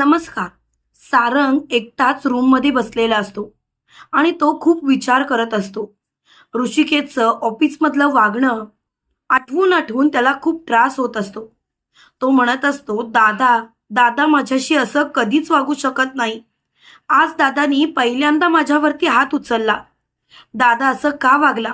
नमस्कार. सारंग एकटाच रूममध्ये बसलेला असतो आणि तो खूप विचार करत असतो. ऋषिकेचं ऑफिसमधलं वागणं आठवून आठवून त्याला खूप त्रास होत असतो. तो म्हणत असतो दादा दादा माझ्याशी असं कधीच वागू शकत नाही. आज दादानी पहिल्यांदा माझ्यावरती हात उचलला. दादा असं का वागला?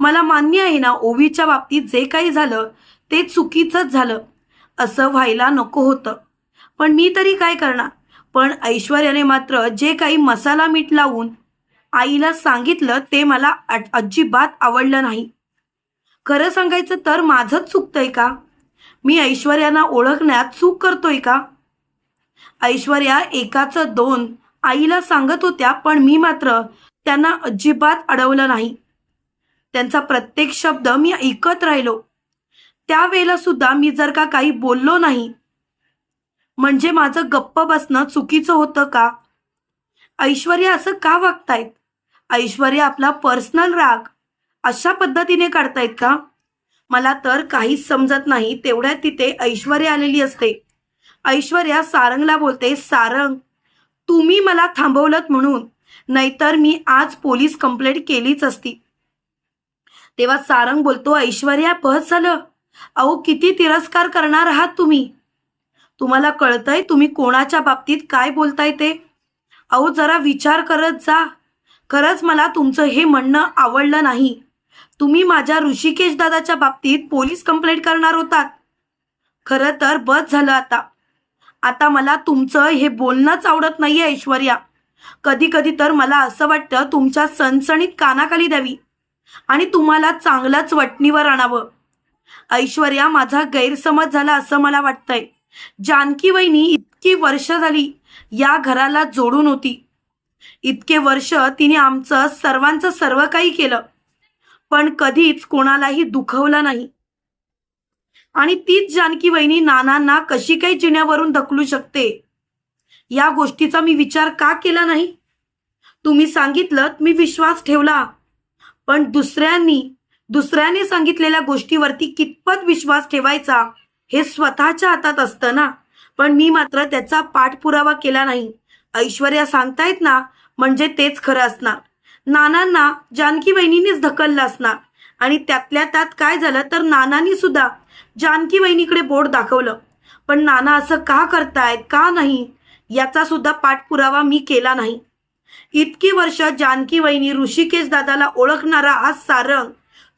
मला मान्य आहे ना ओवीच्या बाबतीत जे काही झालं ते चुकीचंच झालं. असं व्हायला नको होतं. पण मी तरी काय करणार? पण ऐश्वर्याने मात्र जे काही मसाला मीठ लावून आईला सांगितलं ते मला अजिबात आवडलं नाही. खरं सांगायचं तर माझंच चुकतंय का? मी ऐश्वर्यांना ओळखण्यात चूक करतोय का? ऐश्वर्या एकाचं दोन आईला सांगत होत्या पण मी मात्र त्यांना अजिबात अडवलं नाही. त्यांचा प्रत्येक शब्द मी ऐकत राहिलो. त्यावेळेला सुद्धा मी जर का काही बोललो नाही म्हणजे माझं गप्प बसणं चुकीचं होतं का? ऐश्वर्या असं का वागतायत? ऐश्वर्या आपला पर्सनल राग अशा पद्धतीने काढतायत का? मला तर काहीच समजत नाही तेवढ्यात तिथे ऐश्वर्या आलेली असते. ऐश्वर्या सारंगला बोलते सारंग तुम्ही मला थांबवलं म्हणून नाहीतर मी आज पोलीस कंप्लेंट केलीच असती. तेव्हा सारंग बोलतो ऐश्वर्या बस झालं. अहो किती तिरस्कार करणार आहात तुम्ही? तुम्हाला कळतंय तुम्ही कोणाच्या बाबतीत काय बोलताय ते? अहो जरा विचार करत जा. खरंच मला तुमचं हे म्हणणं आवडलं नाही. तुम्ही माझ्या ऋषिकेश दादाच्या बाबतीत पोलीस कंप्लेंट करणार होतात. खरं तर बस झालं आता. आता मला तुमचं हे बोलणंच आवडत नाहीये ऐश्वर्या. कधी कधी तर मला असं वाटतं तुमच्या सणसणीत कानाखाली द्यावी आणि तुम्हाला चांगलंच वटणीवर आणावं. ऐश्वर्या माझा गैरसमज झाला असं मला वाटतंय. जानकी वहिनी इतकी वर्ष झाली या घराला जोडून होती. इतके वर्ष तिने आमचं सर्वांचं सर्व काही केलं पण कधीच कोणालाही दुखवलं नाही. आणि तीच जानकी वहिनी नानांना कशी काही जिण्यावरून धकलू शकते? या गोष्टीचा मी विचार का केला नाही? तुम्ही सांगितलं मी विश्वास ठेवला पण दुसऱ्यांनी दुसऱ्याने सांगितलेल्या गोष्टीवरती कितपत विश्वास ठेवायचा? हे स्वतःच्या हातात असतं ना. पण मी मात्र त्याचा पाठपुरावा केला नाही. ऐश्वर्या सांगतायत ना म्हणजे तेच खरं असणार. नानांना जानकी वहिनीनेच ढकललं असणार. आणि त्यातल्या त्यात काय झालं तर नानांनी सुद्धा जानकी वहिनीकडे बोट दाखवलं. पण नाना असं का करतायत का नाही याचा सुद्धा पाठपुरावा मी केला नाही. इतकी वर्ष जानकी वहिनी ऋषिकेश दादाला ओळखणारा आज सारंग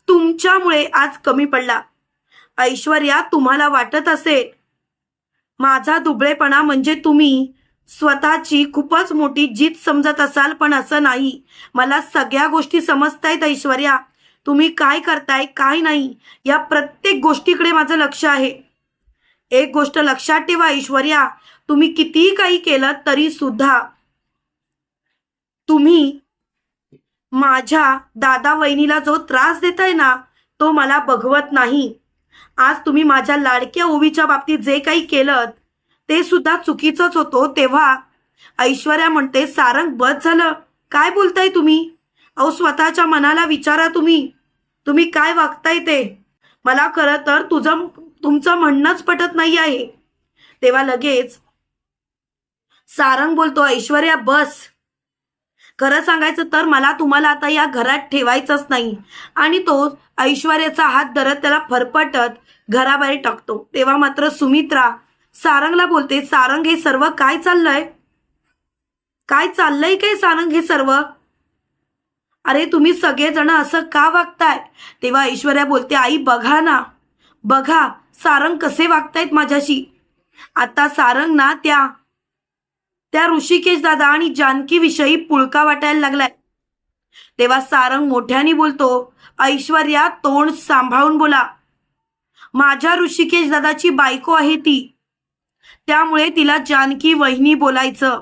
तुमच्यामुळे आज कमी पडला. ऐश्वर्या तुम्हाला वाटत असेल. माझा दुबळेपणा म्हणजे तुम्ही स्वतःची खूपच मोठी जीत समजत असाल पण असं नाही. मला सगळ्या गोष्टी समजतायत ऐश्वर्या. तुम्ही काय करताय काय नाही या प्रत्येक गोष्टीकडे माझं लक्ष आहे. एक गोष्ट लक्षात ठेवा ऐश्वर्या. तुम्ही कितीही काही केलं तरी सुद्धा तुम्ही माझ्या दादा वहिनीला जो त्रास देताय ना तो मला बघवत नाही. आज तुम्ही माझ्या लाडक्या ओवीच्या बाबतीत जे काही केलं ते सुद्धा चुकीचंच होतो हो तेव्हा. ऐश्वर्या म्हणते सारंग बस झालं. काय बोलताय तुम्ही? अहो स्वतःच्या मनाला विचारा तुम्ही. तुम्ही काय वागताय ते? मला खरं तर तुझं तुमचं म्हणणंच पटत नाही आहे. तेव्हा लगेच सारंग बोलतो ऐश्वर्या बस. खरं सांगायचं तर मला तुम्हाला आता या घरात ठेवायचंच नाही. आणि तो ऐश्वर्याचा हात धरत त्याला फरफटत घराबाहेर टाकतो. तेव्हा मात्र सुमित्रा सारंगला बोलते सारंग हे सर्व काय चाललंय? काय चाललंय काय सारंग हे सर्व? अरे तुम्ही सगळेजण असं का वागताय? तेव्हा ऐश्वर्या बोलते आई बघा ना. बघा सारंग कसे वागतायत माझ्याशी. आता सारंग ना त्या त्या ऋषिकेश दादा आणि जानकीविषयी पुळका वाटायला लागलाय. तेव्हा सारंग मोठ्याने बोलतो ऐश्वर्या तोंड सांभाळून बोला. माझ्या ऋषिकेश दादाची बायको आहे ती. त्यामुळे तिला जानकी वहिनी बोलायचं.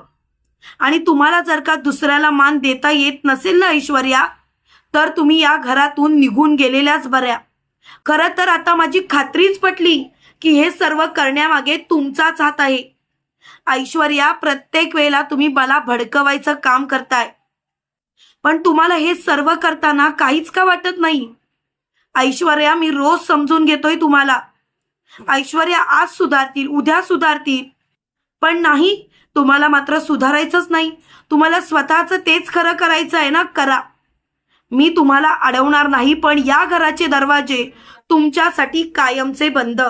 आणि तुम्हाला जर का दुसऱ्याला मान देता येत नसेल ना ऐश्वर्या तर तुम्ही या घरातून निघून गेलेल्याच बऱ्या. खरं तर आता माझी खात्रीच पटली की हे सर्व करण्यामागे तुमचाच हात आहे. ऐश्वर्या प्रत्येक वेळेला तुम्ही मला भडकवायचं काम करताय. पण तुम्हाला हे सर्व करताना काहीच का वाटत नाही? ऐश्वर्या मी रोज समजून घेतोय तुम्हाला. ऐश्वर्या आज सुधारतील उद्या सुधारतील. पण नाही तुम्हाला मात्र सुधारायचंच नाही. तुम्हाला स्वतःचं तेच खरं करायचं आहे ना करा. मी तुम्हाला अडवणार नाही पण या घराचे दरवाजे तुमच्यासाठी कायमचे बंद.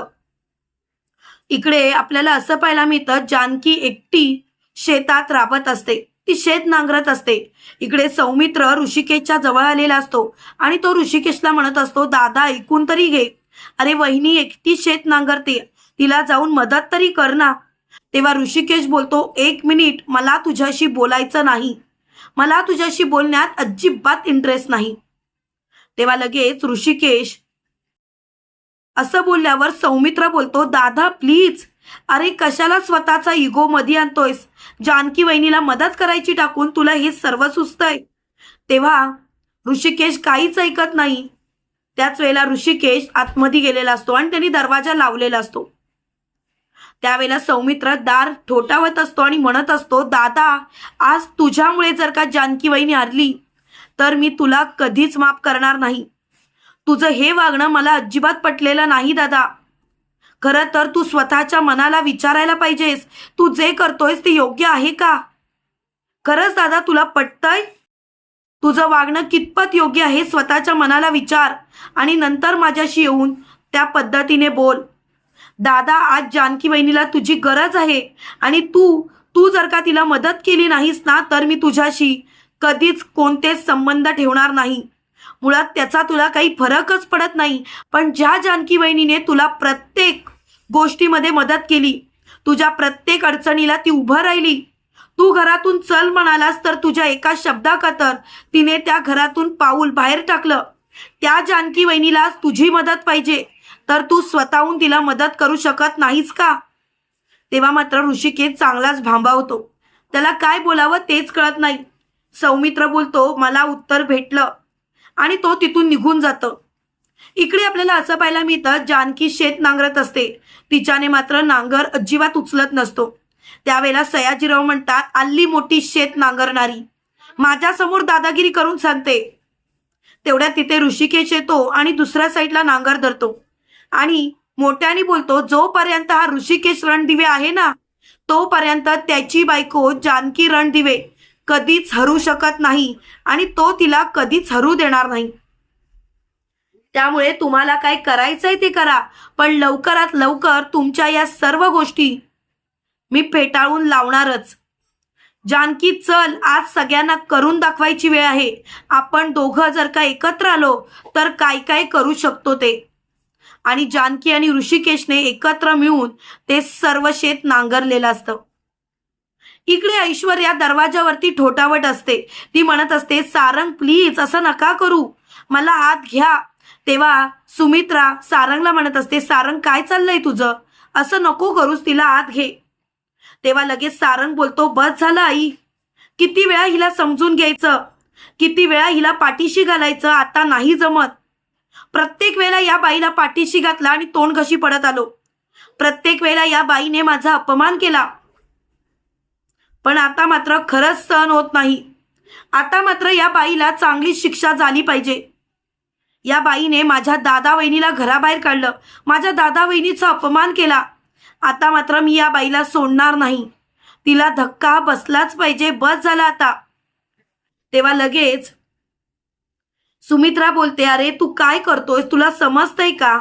इकडे आपल्याला असं पाहायला मिळतं जानकी एकटी शेतात राबत असते. ती शेत नांगरत असते. इकडे सौमित्र ऋषिकेशच्या जवळ आलेला असतो आणि तो ऋषिकेशला म्हणत असतो दादा ऐकून तरी घे. अरे वहिनी एकटी शेत नांगरते. तिला जाऊन मदत तरी कर ना. तेव्हा ऋषिकेश बोलतो एक मिनिट मला तुझ्याशी बोलायचं नाही. मला तुझ्याशी बोलण्यात अजिबात इंटरेस्ट नाही. तेव्हा लगेच ऋषिकेश असं बोलल्यावर सौमित्र बोलतो दादा प्लीज अरे कशाला स्वतःचा इगो मध्ये आणतोयस? जानकी वहिनीला मदत करायची टाकून तुला हे सर्व सुचतंय. तेव्हा ऋषिकेश काहीच ऐकत नाही. त्याच वेळेला ऋषिकेश आतमध्ये गेलेला असतो आणि त्यांनी दरवाजा लावलेला असतो. त्यावेळेला सौमित्र दार ठोठावत असतो आणि म्हणत असतो दादा आज तुझ्यामुळे जर का जानकी वहिनी हरली तर मी तुला कधीच माफ करणार नाही. तुझं हे वागणं मला अजिबात पटलेलं नाही दादा. खरं तर तू स्वतःच्या मनाला विचारायला पाहिजेस. तू जे करतोयस ते योग्य आहे का? खरंच दादा तुला पटतंय? तुझं वागणं कितपत योग्य आहे स्वतःच्या मनाला विचार आणि नंतर माझ्याशी येऊन त्या पद्धतीने बोल. दादा आज जानकी बहिणीला तुझी गरज आहे आणि तू तू जर का तिला मदत केली नाहीस ना तर मी तुझ्याशी कधीच कोणतेच संबंध ठेवणार नाही. मुळात त्याचा तुला काही फरकच पडत नाही. पण ज्या जानकी वहिनीने तुला प्रत्येक गोष्टीमध्ये मदत केली तुझ्या प्रत्येक अडचणीला ती उभं राहिली तू घरातून चल म्हणालास तर तुझ्या एका शब्दाखातर तिने त्या घरातून पाऊल बाहेर टाकलं. त्या जानकी वहिनीला तुझी मदत पाहिजे तर तू स्वतःहून तिला मदत करू शकत नाहीस का? तेव्हा मात्र ऋषिकेश चांगलाच भांबावतो. त्याला काय बोलावं तेच कळत नाही. सौमित्र बोलतो मला उत्तर भेटलं. आणि तो तिथून निघून जातं. इकडे आपल्याला असं पाहायला मिळतं जानकी शेत नांगरत असते. तिच्याने मात्र नांगर अजिबात उचलत नसतो. त्यावेळेला सयाजीराव म्हणतात आल्ली मोठी शेत नांगरणारी. माझ्यासमोर दादागिरी करून सांगते. तेवढ्या तिथे ऋषिकेश येतो आणि दुसऱ्या साईडला नांगर धरतो. आणि मोठ्याने बोलतो जोपर्यंत हा ऋषिकेश रणदिवे आहे ना तोपर्यंत त्याची बायको जानकी रणदिवे कधीच हरू शकत नाही आणि तो तिला कधीच हरू देणार नाही. त्यामुळे तुम्हाला काय करायचंय ते करा पण लवकरात लवकर तुमच्या या सर्व गोष्टी मी फेटाळून लावणारच. जानकी चल आज सगळ्यांना करून दाखवायची वेळ आहे. आपण दोघं जर का एकत्र आलो तर काय काय करू शकतो ते? आणि जानकी आणि ऋषिकेशने एकत्र मिळून ते सर्व शेत नांगरलेलं असतं. इकडे ऐश्वर्या दरवाजावरती ठोठावट असते. ती म्हणत असते सारंग प्लीज असं नका करू. मला आत घ्या. तेव्हा सुमित्रा सारंगला म्हणत असते सारंग काय चाललंय तुझं? असं नको करूस तिला आत घे. तेव्हा लगेच सारंग बोलतो बस झालं आई. किती वेळा हिला समजून घ्यायचं? किती वेळा हिला पाठीशी घालायचं? आता नाही जमत. प्रत्येक वेळेला या बाईला पाठीशी घातला आणि तोंड कशी पडत आलो. प्रत्येक वेळेला या बाईने माझा अपमान केला. पण आता मात्र खरंच सहन होत नाही. आता मात्र या बाईला चांगली शिक्षा झाली पाहिजे. या बाईने माझ्या दादा वहिनीला घराबाहेर काढलं. माझ्या दादा वहिनीचा अपमान केला. आता मात्र मी या बाईला सोडणार नाही. तिला धक्का बसलाच पाहिजे. बस झाला आता. तेव्हा लगेच सुमित्रा बोलते अरे तू काय करतोय तुला समजतंय का?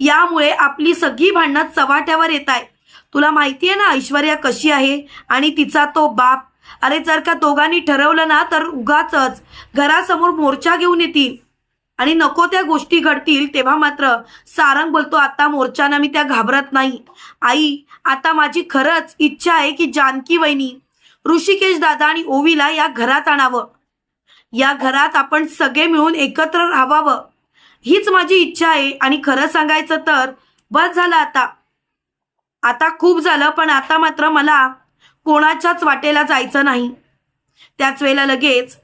यामुळे आपली सगळी भांडणं चव्हाट्यावर येत आहेत तुला माहितीये ना ऐश्वर्या कशी आहे? आणि तिचा तो बाप? अरे जर का दोघांनी ठरवलं ना तर उगाच घरासमोर मोर्चा घेऊन येतील. आणि नको त्या गोष्टी घडतील तेव्हा मात्र सारंग बोलतो आता मोर्चाना मी त्या घाबरत नाही. आई आता माझी खरंच इच्छा आहे की जानकी वहिनी ऋषिकेश दादा आणि ओवीला या घरात आणावं. या घरात आपण सगळे मिळून एकत्र राहावं. हीच माझी इच्छा आहे आणि खरं सांगायचं तर बस झालं आता. आता खूप झालं पण आता मात्र मला कोणाच्याच वाटेला जायचं नाही. त्याच वेळेला लगेच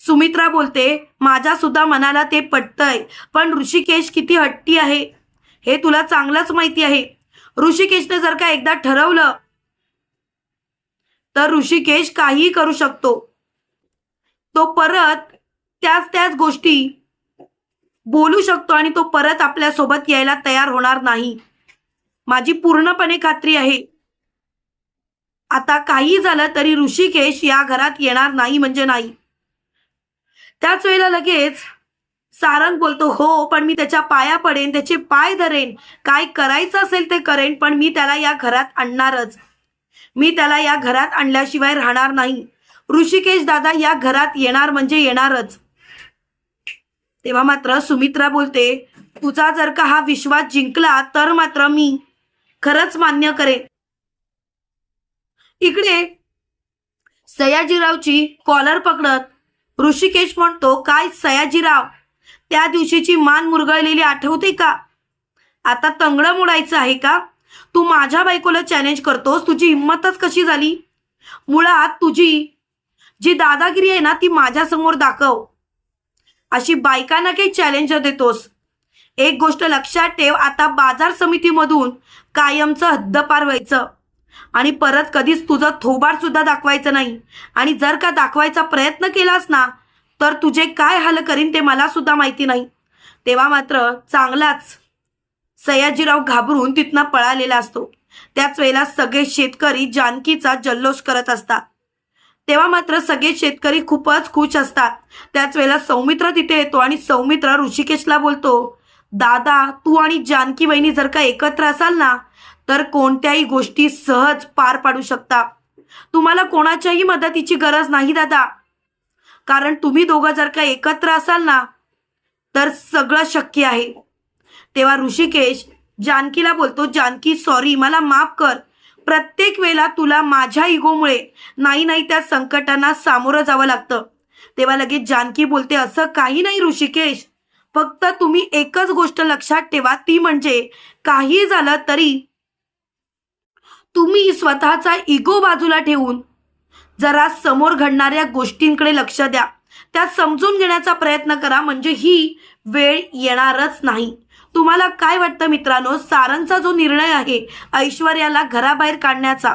सुमित्रा बोलते माझ्या सुद्धा मनाला ते पटतंय पण ऋषिकेश किती हट्टी आहे? हे तुला चांगलंच माहिती आहे. ऋषिकेशने जर का एकदा ठरवलं तर ऋषिकेश काहीही करू शकतो. तो परत त्याच त्याच गोष्टी बोलू शकतो आणि तो परत आपल्यासोबत यायला तयार होणार नाही. माझी पूर्णपणे खात्री आहे. आता काही झालं तरी ऋषिकेश या घरात येणार नाही म्हणजे नाही. त्याच वेळेला लगेच सारंग बोलतो हो पण मी त्याच्या पाया पडेन त्याचे पाय धरेन. काय करायचं असेल ते करेन पण मी त्याला या घरात आणणारच. मी त्याला या घरात आणल्याशिवाय राहणार नाही. ऋषिकेश दादा या घरात येणार म्हणजे येणारच. तेव्हा मात्र सुमित्रा बोलते तुझा जर का हा विश्वास जिंकला तर मात्र मी खरंच मान्य करेन. इकडे सयाजीरावची कॉलर पकडत ऋषिकेश म्हणतो काय सयाजीराव त्या दिवशीची मान मुरगळलेली आठवते का? आता तंगडं मुडायचं आहे का? तू माझ्या बायकोला चॅलेंज करतोस तुझी हिंमतच कशी झाली? मुळात तुझी जी दादागिरी आहे ना ती माझ्यासमोर दाखव. अशी बायकांना काही चॅलेंज देतोस. एक गोष्ट लक्षात ठेव आता बाजार समितीमधून कायमचं हद्दपार व्हायचं. आणि परत कधीच तुझं थोबाड सुद्धा दाखवायचं नाही. आणि जर का दाखवायचा प्रयत्न केलास ना तर तुझे काय हाल करीन ते मला सुद्धा माहिती नाही. तेव्हा मात्र चांगलाच सयाजीराव घाबरून तिथनं पळालेला असतो. त्याच वेळेला सगळे शेतकरी जानकीचा जल्लोष करत असतात. तेव्हा मात्र सगळे शेतकरी खूपच खुश असतात. त्याच वेळेला सौमित्र तिथे येतो आणि सौमित्र ऋषिकेशला बोलतो दादा तू आणि जानकी वहिनी जर का एकत्र असाल ना तर कोणत्याही गोष्टी सहज पार पाडू शकता. तुम्हाला कोणाच्याही मदतीची गरज नाही दादा. कारण तुम्ही दोघं जर का एकत्र असाल ना तर सगळं शक्य आहे. तेव्हा ऋषिकेश जानकीला बोलतो जानकी सॉरी मला माफ कर. प्रत्येक वेळेला तुला माझ्या इगोमुळे नाही नाही त्या संकटांना सामोरं जावं लागतं. तेव्हा लगेच जानकी बोलते असं काही नाही ऋषिकेश. फक्त तुम्ही एकच गोष्ट लक्षात ठेवा ती म्हणजे काही झालं तरी तुम्ही स्वतःचा इगो बाजूला ठेवून जरा समोर घडणाऱ्या गोष्टींकडे लक्ष द्या. त्या समजून घेण्याचा प्रयत्न करा म्हणजे ही वेळ येणारच नाही. तुम्हाला काय वाटतं मित्रांनो? सारंगचा जो निर्णय आहे ऐश्वर्याला घराबाहेर काढण्याचा